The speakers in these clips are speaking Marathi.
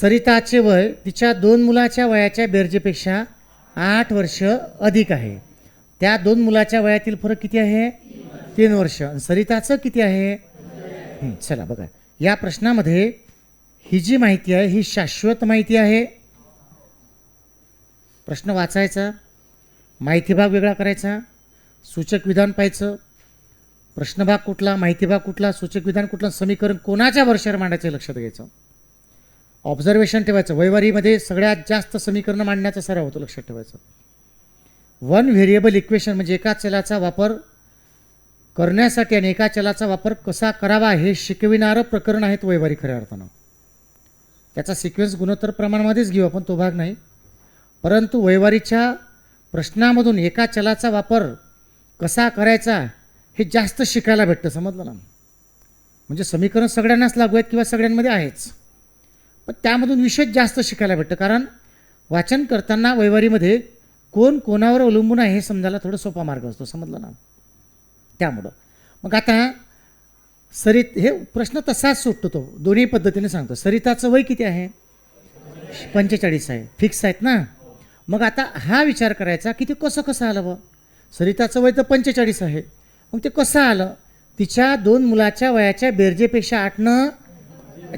सरिताचे वय तिच्या दोन मुलाच्या वयाच्या बेरजेपेक्षा आठ वर्ष अधिक आहे. त्या दोन मुलाच्या वयातील फरक किती आहे? तीन वर्ष. सरिताचं किती आहे? चला बघा. या प्रश्नामध्ये ही जी माहिती आहे ही शाश्वत माहिती आहे. प्रश्न वाचायचा माहिती भाग वेगळा करायचा सूचक विधान पाहायचं. प्रश्नभाग कुठला माहिती भाग कुठला सूचक विधान कुठलं समीकरण कोणाच्या वर्षावर मांडायचं लक्षात घ्यायचं. ऑब्झर्वेशन ठेवायचं. वैवारीमध्ये सगळ्यात जास्त समीकरण मांडण्याचा सराव होतो लक्षात ठेवायचं. वन व्हेरिएबल इक्वेशन म्हणजे एका चलाचा वापर करण्यासाठी आणि एका चलाचा वापर कसा करावा हे शिकविणारं प्रकरण आहेत वैवारी खऱ्या अर्थानं. त्याचा सिक्वेन्स गुणोत्तर प्रमाणामध्येच घेऊ आपण तो भाग नाही. परंतु वैवारीच्या प्रश्नामधून एका चलाचा वापर कसा करायचा हे जास्त शिकायला भेटतं समजलं ना? म्हणजे समीकरण सगळ्यांनाच लागू आहेत किंवा सगळ्यांमध्ये आहेच. पण त्यामधून विशेष जास्त शिकायला भेटतं. कारण वाचन करताना वैवारीमध्ये कोण कोणावर अवलंबून आहे हे समजायला थोडं सोपा मार्ग असतो. समजलं ना? त्यामुळं. मग आता सरित हे प्रश्न तसाच सुटतो तो. दोन्ही पद्धतीने सांगतो. सरिताचं वय किती आहे? पंचेचाळीस आहे. फिक्स आहेत ना? मग आता हा विचार करायचा की ते कसं कसं आलं व सरिताचं वय तर पंचेचाळीस आहे. मग ते कसं आलं? तिच्या दोन मुलाच्या वयाच्या बेरजेपेक्षा आठनं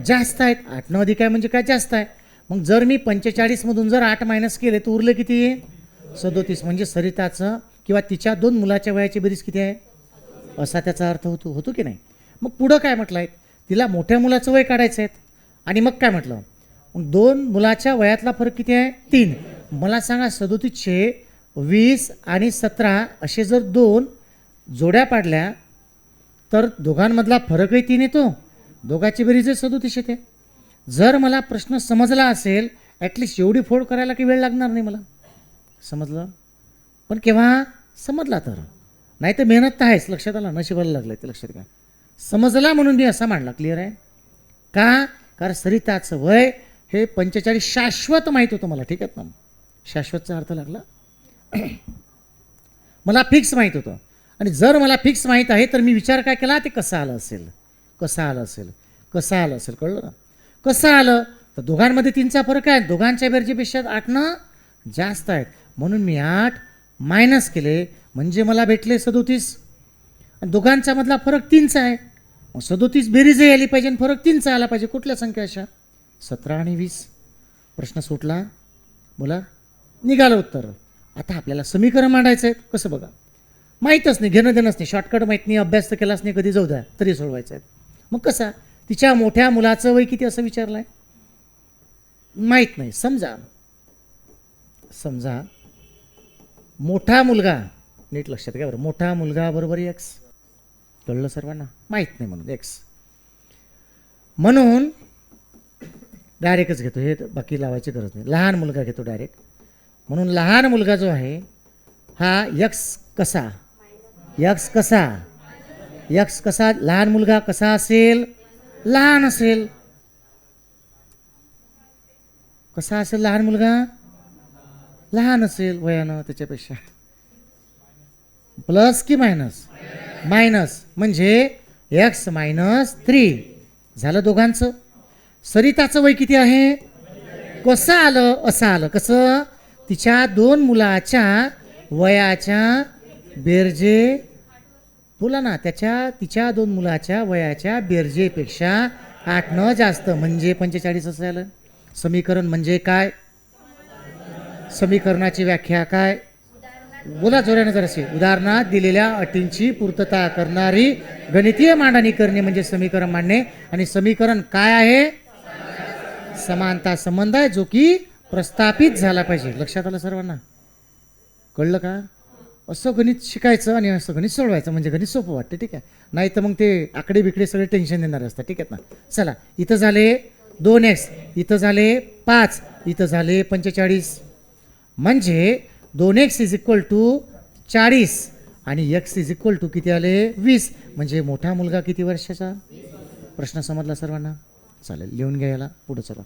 जास्त आहेत. आठ नऊ अधिक आहे म्हणजे काय जास्त आहे? मग जर मी पंचेचाळीसमधून जर आठ मायनस केले तर उरलं किती सदोतीस. म्हणजे सरिताचं किंवा तिच्या दोन मुलाच्या वयाची बेरीज किती आहे? असा त्याचा अर्थ होतो होतो की नाही? मग पुढं काय म्हटलं आहे तिला मोठ्या मुलाचं वय काढायचं आहे. आणि मग काय म्हटलं? मग दोन मुलाच्या वयातला फरक किती आहे? तीन. मला सांगा सदोतीसशे वीस आणि सतरा असे जर दोन जोड्या पाडल्या तर दोघांमधला फरकही तीन येतो? दोघाची बेरीज सदोतीस येते जर मला प्रश्न समजला असेल ॲटलिस्ट एवढी फोड करायला काही वेळ लागणार नाही मला. समजलं? पण केव्हा? समजला तर. नाही तर मेहनत तर आहेच लक्षात आलं? नशिबाला लागलं ते लक्षात घ्या. समजला म्हणून मी असा मांडला क्लिअर आहे? का? कारण सरिताचं वय हे पंचेचाळीस शाश्वत माहीत होतं मला ठीक आहेत ना? शाश्वतचा अर्थ लागला? मला फिक्स माहीत होतं. आणि जर मला फिक्स माहीत आहे तर मी विचार काय केला? ते कसं आलं असेल? कसं आलं असेल कसं आलं असेल कळलं ना? कसं आलं तर दोघांमध्ये तीनचा फरक आहे. दोघांच्या बेरजेपेक्षा आठनं जास्त आहेत. म्हणून मी आठ मायनस केले. म्हणजे मला भेटले सदोतीस. आणि दोघांचा मधला फरक तीनचा आहे. मग सदोतीस बेरीजही आली पाहिजे आणि फरक तीनचा आला पाहिजे. कुठल्या संख्या अशा? सतरा आणि वीस. प्रश्न सुटला. बोला. निघालं उत्तर. आता आपल्याला समीकरण मांडायचं आहे. कसं बघा? माहीतच नाही. घेणं देणंच नाही. शॉर्टकट माहीत नाही. अभ्यास तर केलाच नाही. कधी जाऊ द्या. तरी सोडवायचं आहे. मग कसा? तिच्या मोठ्या मुलाचं वय किती असं विचारलं आहे माहीत नाही. समजा. समजा. मोठा मुलगा. नीट लक्षात घ्या बरं. मोठा मुलगा बरोबर एक्स कळलं सर्वांना? माहीत नाही म्हणून एक्स म्हणून डायरेक्टच घेतो. हे बाकी लावायची गरज नाही. लहान मुलगा घेतो डायरेक्ट म्हणून लहान मुलगा जो आहे हा यक्स कसा? यक्स कसा? यक्ष कसा लहान मुलगा कसा असेल? लहान असेल. कसा असेल लहान मुलगा? लहान असेल. वयानं त्याच्यापेक्षा. प्लस की मायनस? मायनस. म्हणजे एक्स मायनस थ्री. झालं दोघांचं. सरिताचं वय किती आहे? कसं आलं? असं आलं. कसं? तिच्या दोन मुलाच्या वयाच्या बेरजे ना त्याच्या तिच्या दोन मुलाच्या वयाच्या बेरजेपेक्षा आठ न जास्त म्हणजे पंचेचाळीस असं समीकरण म्हणजे काय? समीकरणाची व्याख्या काय? बोला जोरानं जराशी उदाहरणात दिलेल्या अटींची पूर्तता करणारी गणितीय मांडणी करणे म्हणजे समीकरण मांडणे. आणि समीकरण काय आहे? समानता संबंध आहे जो की प्रस्थापित झाला पाहिजे. लक्षात आलं सर्वांना? कळलं का? असं गणित शिकायचं आणि असं गणित सोडवायचं म्हणजे गणित सोपं वाटतं ठीक आहे? नाही तर मग ते आकडे बिकडे सगळे टेन्शन देणारे असतात ठीक आहेत ना? चला इथं झाले दोन एक्स इथं झाले पाच इथं झाले पंचेचाळीस. म्हणजे दोन एक्स इज इक्वल टू चाळीस आणि एक्स इज इक्वल टू किती आले? वीस. म्हणजे मोठा मुलगा किती वर्षाचा? प्रश्न समजला सर्वांना? चालेल लिहून घ्या याला पुढं चला.